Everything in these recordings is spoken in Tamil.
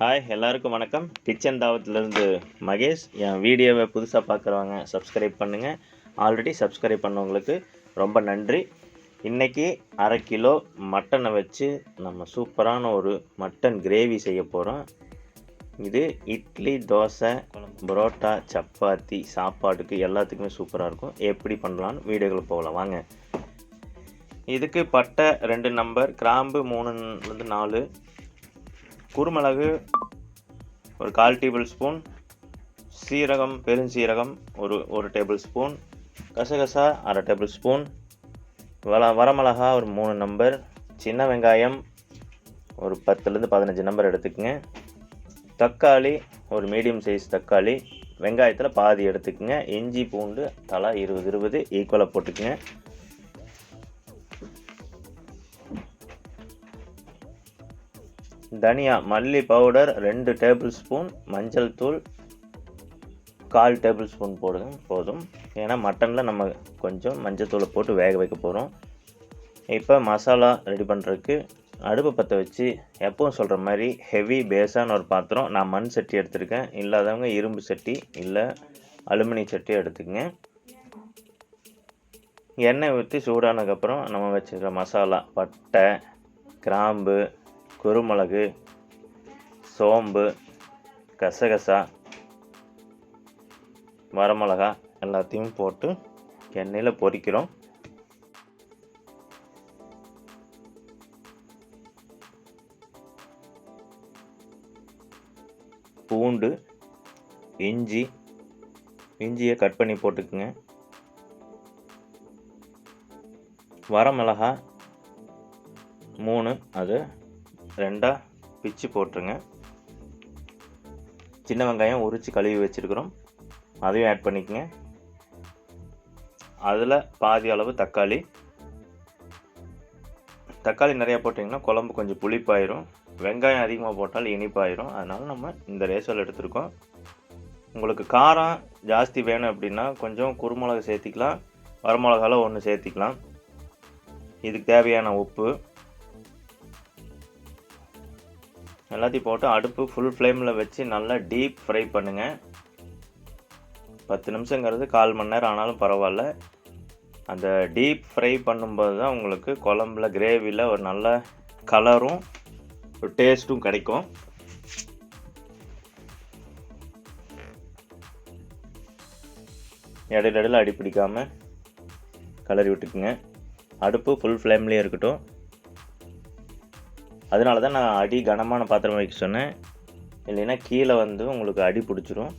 ஹாய் எல்லாருக்கும் வணக்கம். கிச்சன் தாவத்துலேருந்து மகேஷ். என் வீடியோவை புதுசாக பார்க்குறவங்க சப்ஸ்கிரைப் பண்ணுங்கள் ஆல்ரெடி சப்ஸ்கிரைப் பண்ணவங்களுக்கு ரொம்ப நன்றி. இன்றைக்கி அரை கிலோ மட்டனை வச்சு நம்ம சூப்பரான ஒரு மட்டன் கிரேவி செய்ய போகிறோம் இது இட்லி தோசை பரோட்டா சப்பாத்தி சாப்பாட்டுக்கு எல்லாத்துக்குமே சூப்பராக இருக்கும். எப்படி பண்ணலான்னு வீடியோக்குள்ள போகலாம். வாங்க. இதுக்கு பட்டை ரெண்டு நம்பர் கிராம்பு மூணுலேருந்து நாலு குருமிளகு ஒரு கால் டேபிள் ஸ்பூன் சீரகம் பெருஞ்சீரகம் ஒரு ஒரு டேபிள் ஸ்பூன் கசகசா அரை டேபிள் ஸ்பூன் வள வரமிளகா ஒரு மூணு நம்பர் சின்ன வெங்காயம் ஒரு பத்துலேருந்து பதினஞ்சு நம்பர் எடுத்துக்கோங்க. தக்காளி ஒரு மீடியம் சைஸ் தக்காளி வெங்காயத்தில் பாதி எடுத்துக்கோங்க. இஞ்சி பூண்டு தலா இருபது இருபது ஈக்குவலாக போட்டுக்குங்க. தனியா மல்லி பவுடர் ரெண்டு டேபிள் ஸ்பூன் மஞ்சள் தூள் கால் டேபிள் ஸ்பூன் போடுங்க போதும். ஏன்னா மட்டனில் நம்ம கொஞ்சம் மஞ்சள் தூளை போட்டு வேக வைக்க போகிறோம் இப்போ மசாலா ரெடி பண்ணுறதுக்கு அடுப்பை பற்ற வச்சு எப்பவும் சொல்கிற மாதிரி ஹெவி பேஸான ஒரு பாத்திரம் நான் மண் சட்டி எடுத்திருக்கேன். இல்லாதவங்க இரும்பு சட்டி இல்லை அலுமினிய சட்டி எடுத்துக்கங்க. எண்ணெய் ஊற்றி சூடானதுக்கப்புறம் நம்ம வச்சுருக்க மசாலா பட்டை கிராம்பு குருமிளகு சோம்பு கசகசா வரமிளகா எல்லாத்தையும் போட்டு எண்ணெயில் பொரிக்கிறோம். பூண்டு இஞ்சி இஞ்சியை கட் பண்ணி போட்டுக்குங்க. வரமிளகா மூணு அது ரெண்டாக பிச்சு போட்டுருங்க. சின்ன வெங்காயம் உரித்து கழுவி வச்சுருக்குறோம். அதையும் ஆட் பண்ணிக்கங்க. அதில் பாதி அளவு தக்காளி. தக்காளி நிறையா போட்டிங்கன்னா குழம்பு கொஞ்சம் புளிப்பாயிரும். வெங்காயம் அதிகமாக போட்டால் இனிப்பாயிரும். அதனால் நம்ம இந்த ரேசல் எடுத்துருக்கோம். உங்களுக்கு காரம் ஜாஸ்தி வேணும் அப்படின்னா கொஞ்சம் குருமிளகு சேர்த்திக்கலாம். வரமிளகாலாம் ஒன்று சேர்த்திக்கலாம். இதுக்கு தேவையான உப்பு. எல்லாத்தையும் போட்டு அடுப்பு ஃபுல் ஃப்ளேமில் வச்சு நல்லா டீப் ஃப்ரை பண்ணுங்கள் பத்து நிமிஷங்கிறது கால் மணி நேரம் ஆனாலும் பரவாயில்ல. அந்த டீப் ஃப்ரை பண்ணும்போது தான் உங்களுக்கு குழம்புல கிரேவியில் ஒரு நல்ல கலரும் ஒரு டேஸ்ட்டும் கிடைக்கும். இடையில இடையில அடி பிடிக்காமல் கலரி விட்டுக்குங்க. அடுப்பு ஃபுல் ஃப்ளேம்லேயே இருக்கட்டும். அதனால தான் நான் அடி கனமான பாத்திரம் வைக்க சொன்னேன். இல்லைன்னா கீழே வந்து உங்களுக்கு அடி பிடிச்சிரும்.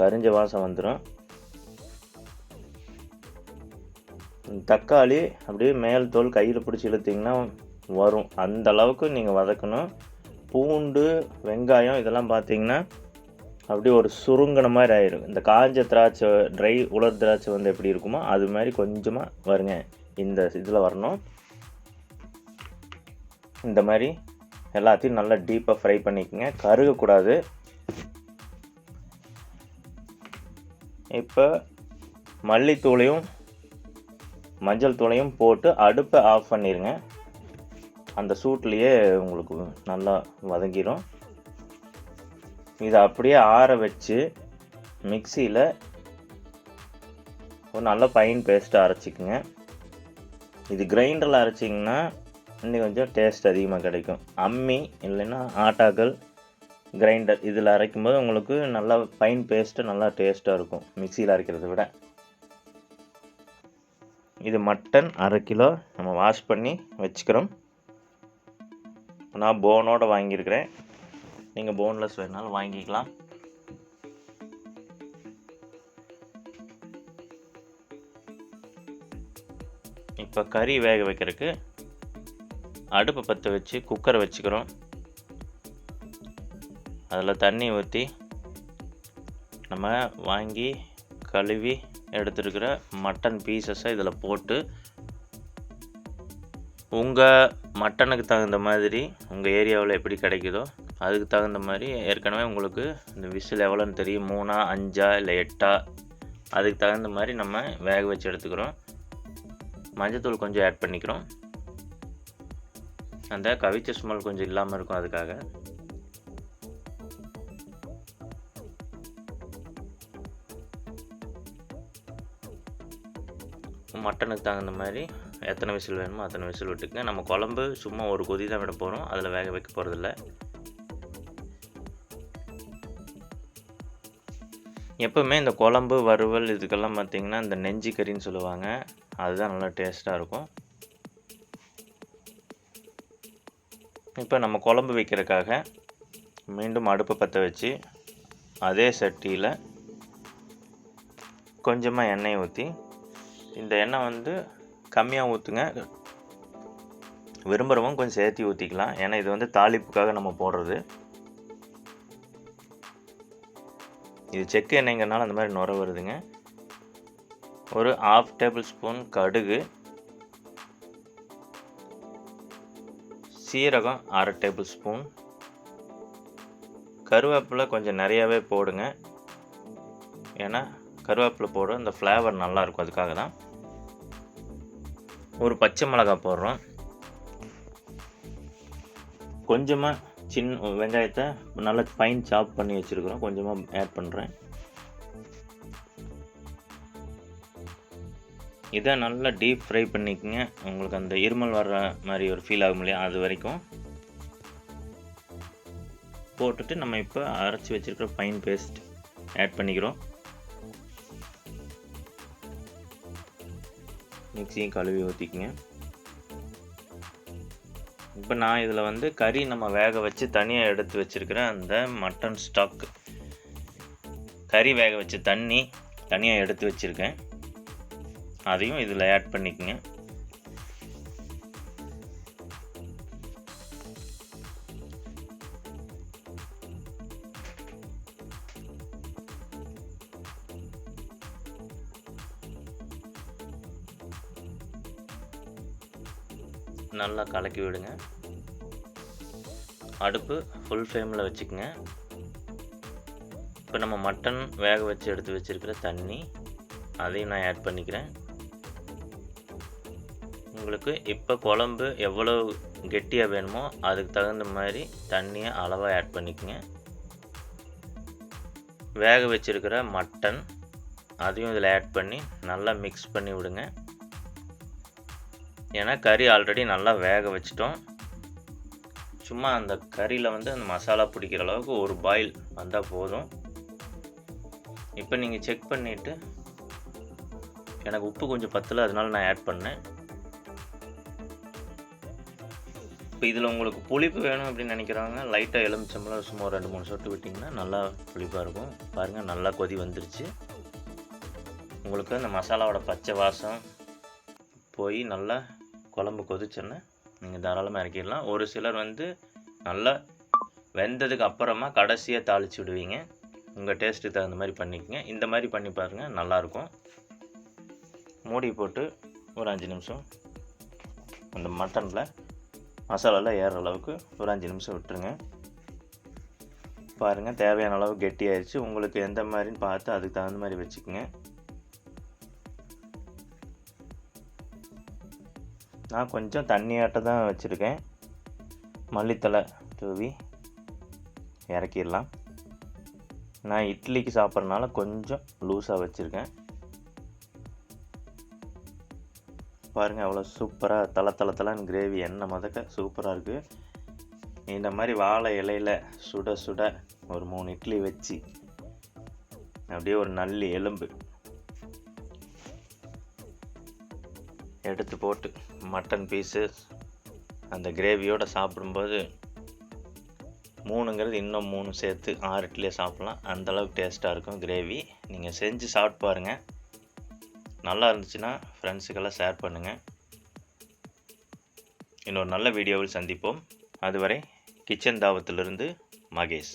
கரிஞ்ச வாசம் வந்துடும் தக்காளி அப்படியே மேல் தோல் கையில் பிடிச்சி இழுத்திங்கன்னா வரும். அந்த அளவுக்கு நீங்கள் வதக்கணும். பூண்டு வெங்காயம் இதெல்லாம் பார்த்தீங்கன்னா அப்படியே ஒரு சுருங்கின மாதிரி ஆயிரும். இந்த காஞ்ச திராட்சை ட்ரை உலர் திராட்சை வந்து எப்படி இருக்குமோ அது மாதிரி கொஞ்சமாக வருங்க. இந்த இதில் வரணும். இந்த மாதிரி எல்லாத்தையும் நல்லா டீப்பாக ஃப்ரை பண்ணிக்கோங்க. கருகக்கூடாது. இப்போ மல்லித்தூளையும் மஞ்சள் தூளையும் போட்டு அடுப்பை ஆஃப் பண்ணிடுங்க அந்த சூட்லேயே உங்களுக்கு நல்லா வதங்கிடும் இதை அப்படியே ஆற வச்சு மிக்சியில் ஒரு நல்ல பைன் பேஸ்ட்டாக அரைச்சிக்கோங்க. இது கிரைண்டரில் அரைச்சிங்கன்னா இன்னும் கொஞ்சம் டேஸ்ட் அதிகமாக கிடைக்கும். அம்மி இல்லைன்னா ஆட்டாக்கள் கிரைண்டர் இதில் அரைக்கும் போது உங்களுக்கு நல்லா ஃபைன் பேஸ்ட்டு நல்லா டேஸ்ட்டாக இருக்கும். மிக்சியில் அரைக்கிறத விட. இது மட்டன் அரை கிலோ நம்ம வாஷ் பண்ணி வச்சுக்கிறோம். நான் போனோடு வாங்கியிருக்கிறேன். நீங்கள் போன்லெஸ் வேணாலும் வாங்கிக்கலாம். இப்போ கறி வேக வைக்கிறதுக்கு அடுப்பை பற்ற வச்சு குக்கரை வச்சுக்கிறோம். அதில் தண்ணி ஊற்றி நம்ம வாங்கி கழுவி எடுத்துருக்கிற மட்டன் பீசஸை இதில் போட்டு உங்கள் மட்டனுக்கு தகுந்த மாதிரி உங்கள் ஏரியாவில் எப்படி கிடைக்குதோ அதுக்கு தகுந்த மாதிரி ஏற்கனவே உங்களுக்கு இந்த விசில் எவ்வளோன்னு தெரியும் மூணா அஞ்சா இல்லை எட்டா அதுக்கு தகுந்த மாதிரி நம்ம வேக வச்சு எடுத்துக்கிறோம். மஞ்சத்தூள் கொஞ்சம் ஆட் பண்ணிக்கிறோம். அந்த கவிச்ச ஸ்மெல் கொஞ்சம் இல்லாமல் இருக்கும் அதுக்காக. மட்டனுக்கு தகுந்த மாதிரி எத்தனை விசில் வேணுமோ அத்தனை விசில் விட்டுக்குங்க. நம்ம குழம்பு சும்மா ஒரு கொதி தான் விட போகிறோம் அதில் வேக வைக்க போகிறதில்ல எப்போவுமே இந்த குழம்பு வறுவல் இதுக்கெல்லாம் பார்த்திங்கன்னா இந்த நெஞ்சு கறின்னு சொல்லுவாங்க. அதுதான் நல்லா டேஸ்ட்டாக இருக்கும். இப்போ நம்ம குழம்பு வைக்கிறதுக்காக மீண்டும் அடுப்பை பற்ற வச்சு அதே சட்டியில் கொஞ்சமாக எண்ணெய் ஊற்றி இந்த எண்ணெய் வந்து கம்மியாக ஊற்றுங்க. விரும்புகிறவங்க கொஞ்சம் சேர்த்து ஊற்றிக்கலாம். ஏன்னா இது வந்து தாளிப்புக்காக நம்ம போடுறது. இது செக்கு எண்ணெய்ங்கிறனால அந்த மாதிரி நுர வருதுங்க. ஒரு ஆஃப் டேபிள் ஸ்பூன் கடுகு சீரகம் அரை டேபிள் ஸ்பூன். கருவேப்பிலை கொஞ்சம் நிறையாவே போடுங்க. ஏன்னா கருவேப்பிலை போடுற இந்த ஃப்ளேவர் நல்லாயிருக்கும். அதுக்காக தான் ஒரு பச்சை மிளகாய் போடுறோம். கொஞ்சமாக சின்ன வெங்காயத்தை நல்லா ஃபைன் சாப் பண்ணி வச்சுருக்குறோம். கொஞ்சமாக ஆட் பண்ணுறேன் இதை நல்லா டீப் ஃப்ரை பண்ணிக்கங்க. உங்களுக்கு அந்த இருமல் வர்ற மாதிரி ஒரு ஃபீல் ஆகும் இல்லையா? அது வரைக்கும். போட்டுட்டு நம்ம இப்போ அரைச்சி வச்சுருக்கிற பைன் பேஸ்ட் ஆட் பண்ணிக்கிறோம். மிக்சியும் கழுவி ஊற்றிக்குங்க இப்போ நான் இதில் வந்து கறி நம்ம வேக வச்சு தனியாக எடுத்து வச்சுருக்கிறேன் அந்த மட்டன் ஸ்டாக் கறி வேக வச்ச தண்ணி தனியாக எடுத்து வச்சுருக்கேன். அதையும் இதில் ஆட் பண்ணிக்கோங்க. நல்லா கலக்கி விடுங்க. அடுப்பு ஃபுல் ஃப்ளேமில் வச்சுக்கோங்க. இப்போ நம்ம மட்டன் வேக வச்சு எடுத்து வச்சுருக்கிற தண்ணி அதையும் நான் ஆட் பண்ணிக்கிறேன். உங்களுக்கு இப்போ குழம்பு எவ்வளோ கெட்டியாக வேணுமோ அதுக்கு தகுந்த மாதிரி தண்ணியை அளவாக ஆட் பண்ணிக்கோங்க. வேக வச்சுருக்கிற மட்டன் அதையும் இதில் ஆட் பண்ணி நல்லா மிக்ஸ் பண்ணி விடுங்க. ஏன்னா கறி ஆல்ரெடி நல்லா வேக வச்சிட்டோம். சும்மா அந்த கறியில் வந்து அந்த மசாலா பிடிக்கிற அளவுக்கு ஒரு பாயில் வந்தால் போதும். இப்போ நீங்கள் செக் பண்ணிவிட்டு எனக்கு உப்பு கொஞ்சம் பத்தலை அதனால நான் ஆட் பண்ணேன். இப்போ இதில் உங்களுக்கு புளிப்பு வேணும் அப்படின்னு நினைக்கிறாங்க. லைட்டாக எலுமிச்சம்பளம் சும்மா ஒரு ரெண்டு மூணு சொட்டு விட்டிங்கன்னா நல்லா புளிப்பாக இருக்கும். பாருங்கள் நல்லா கொதி வந்துருச்சு. உங்களுக்கு அந்த மசாலாவோட பச்சை வாசம் போய் நல்லா குழம்பு கொதிச்சோன்னே நீங்கள் தாராளமாக இறக்கிடலாம். ஒரு சிலர் வந்து நல்லா வெந்ததுக்கு அப்புறமா கடைசியாக தாளித்து விடுவீங்க. உங்கள் டேஸ்ட்டுக்கு தகுந்த மாதிரி பண்ணிக்கோங்க. இந்த மாதிரி பண்ணி பாருங்கள் நல்லாயிருக்கும் மூடி போட்டு ஒரு அஞ்சு நிமிஷம் அந்த மட்டனில் மசாலாலாம் ஏறுற அளவுக்கு ஒரு அஞ்சு நிமிஷம் விட்டுருங்க. பாருங்கள் தேவையான அளவு கெட்டியாயிருச்சு. உங்களுக்கு எந்த மாதிரின்னு பார்த்து அதுக்கு தகுந்த மாதிரி வச்சுக்கோங்க. நான் கொஞ்சம் தண்ணியாட்ட தான் வச்சுருக்கேன். மல்லித்தலை தூவி இறக்கிடலாம். நான் இட்லிக்கு சாப்பிட்றனால கொஞ்சம் லூஸாக வச்சுருக்கேன். பாருங்கள் அவ்வளோ சூப்பராக தலை தலை தலைன்னு கிரேவி எண்ணெய் மதக்க சூப்பராக இருக்குது இந்த மாதிரி வாழை இலையில் சுட சுட ஒரு மூணு இட்லி வச்சு அப்படியே ஒரு நல்லி எலும்பு எடுத்து போட்டு மட்டன் பீஸு அந்த கிரேவியோடு சாப்பிடும்போது மூணுங்கிறது இன்னும் மூணு சேர்த்து ஆறு இட்லியே சாப்பிட்லாம். அந்தளவுக்கு டேஸ்ட்டாக இருக்கும் கிரேவி நீங்கள் செஞ்சு சாப்பிட்டு பாருங்கள் நல்லா இருந்துச்சுன்னா ஃப்ரெண்ட்ஸுக்கெல்லாம் ஷேர் பண்ணுங்கள் இன்னொரு நல்ல வீடியோவில் சந்திப்போம். அதுவரை கிச்சன் தாவத்திலிருந்து மகேஷ்.